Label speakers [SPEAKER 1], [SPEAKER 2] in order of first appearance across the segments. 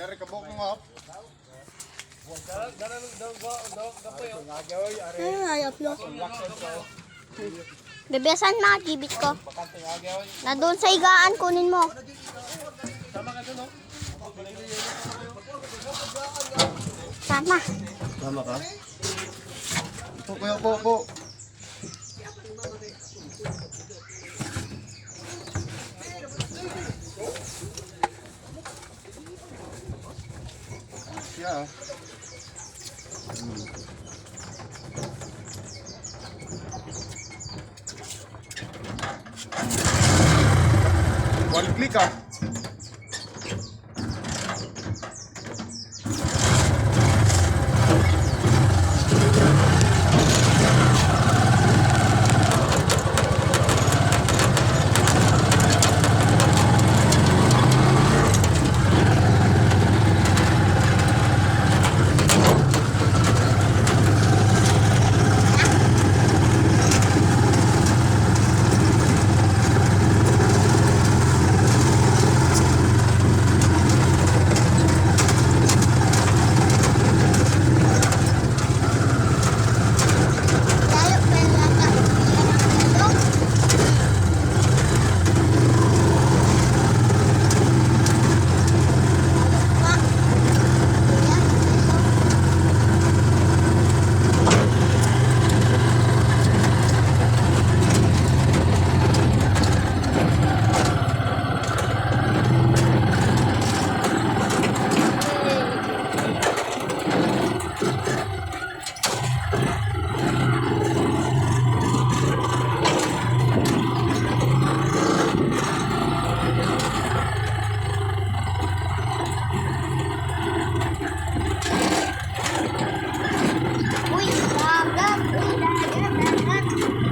[SPEAKER 1] Ilari ka buhok mo.
[SPEAKER 2] Ay, upload. Bebesan na, gibit ko. Na doon sa higaan, kunin mo. Sama.
[SPEAKER 1] Tama ka? Po, kuya, po, po. Yeah. One click ah.
[SPEAKER 2] Layo pa yung lata. Ito. Pa. Yan. Ito. Uy, dagat. Uy, dagat, dagat.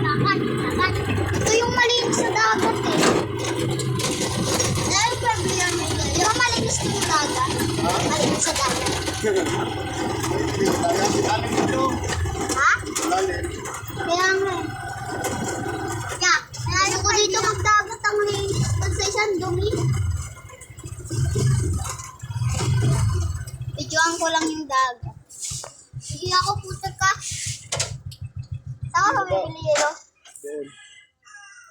[SPEAKER 2] Dagat, dagat. Ito yung malinis sa dagat eh. Dahil pwede yan mo Di yung dagat? Malinis sa dagat. Ha? Kaya nga eh. Kaya, kaya ko dito magdagat ang linis. Pag sa dumi. Videoan ko lang yung dagat. Sige ako puta ka. Saan ka bibili yelo?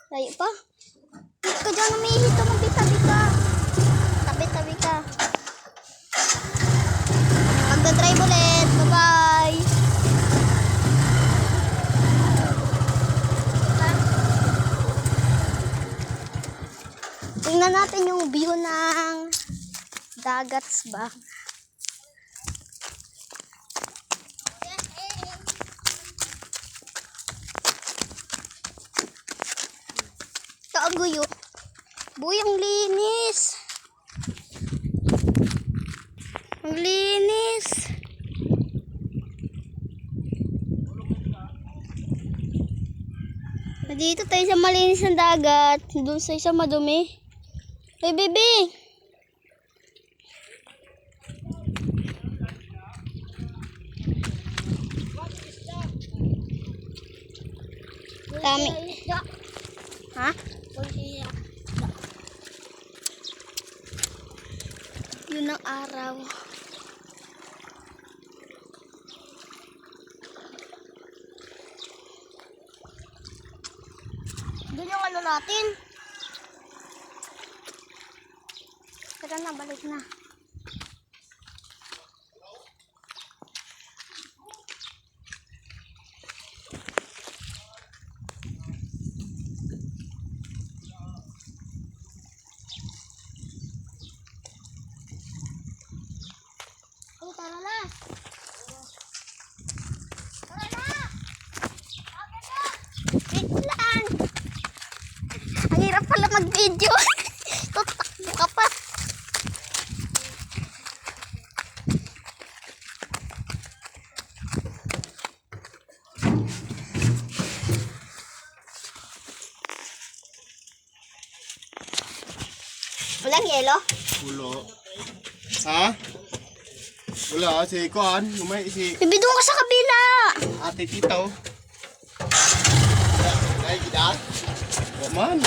[SPEAKER 2] Layo pa. Ka dyan umihit ka magtabi ka. Tabi-tabi ka. Magdadrive ulit. Bye-bye. Tingnan natin yung view ng dagats ba. Kaaguyo. Buyang linis. Ang linis. Dito tayo sa malinis ng dagat. Doon sa isang madumi. Baby! Dami. Ha? Yun ang araw. Doon yung ano natin. Tara na, balik na. Oh, tara na. Tara na. Okay na. Wait lang. Ang hirap pala mag-video. Tutakbo ka pa. Walang yelo?
[SPEAKER 1] Ulo. Ha? Wala, si Kuan, lumay si
[SPEAKER 2] Bibi doon ka sa kabila.
[SPEAKER 1] Ate Tito. Ay, gida? Waman.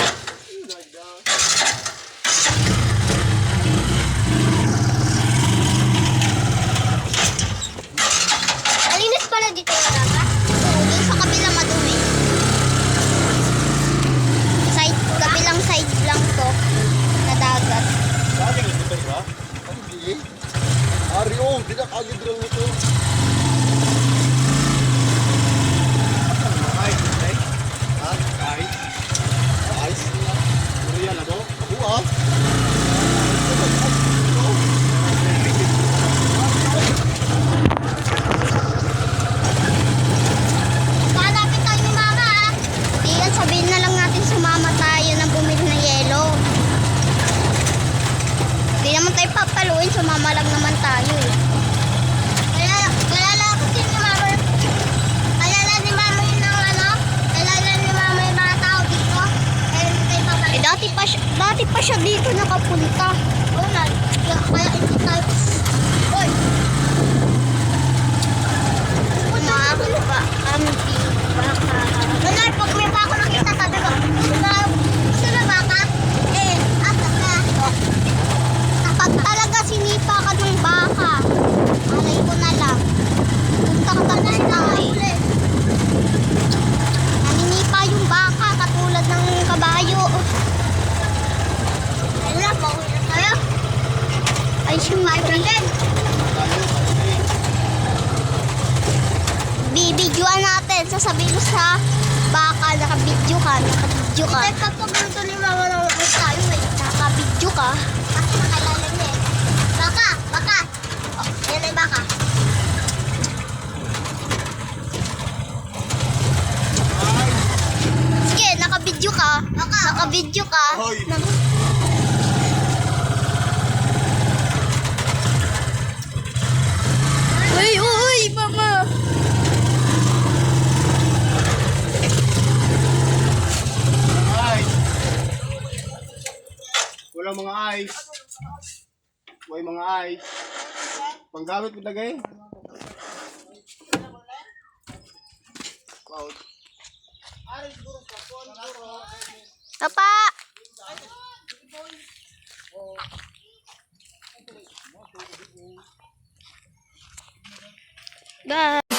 [SPEAKER 1] Pinakagid lang nito. Ice, eh? Ha? Ice? Puro yan, ano?
[SPEAKER 2] Ni Mama ah. Sabihin na lang natin sumama tayo na bumili ng yelo. Hindi naman tayo papaluin, sumama lang naman tayo eh. Kaya, kaya lang ako din ni Mama. Kaya lang ni Mama yun ng ano? Kaya lang ni Mama yung mga tao dito. Kaya hindi tayo papaluin. Eh, dati pa, siya, dati pa siya dito nakapunta. Oo na. Kaya, kaya hindi tayo. Hoy! Mga ba, kami baka. Ganun, pag may bako nakita, sabi ko, gusto na, gusto na baka? Eh, asa ka? Pag talaga sinipa ka ng baka, alay ko na lang. Punta ka talaga sa tayo. Naninipa yung baka, katulad ng kabayo. Ayun, pauwi na tayo. Ay, siyempre. bibidyoan natin. Sasabihin mo sa baka, nakabidyo ka, nakabidyo ka. Hindi, kapag ganito ni mama na umus tayo eh. Nakabidyo ka. Kasi nakalala niya eh. Baka, baka. Oh, yan ay baka. Sige, nakabidyo ka. Baka. Nakabidyo ka.
[SPEAKER 1] Hoy. Mga ice. May mga ice. Panggamit mo tagay. Wow.
[SPEAKER 2] Papa! Bye!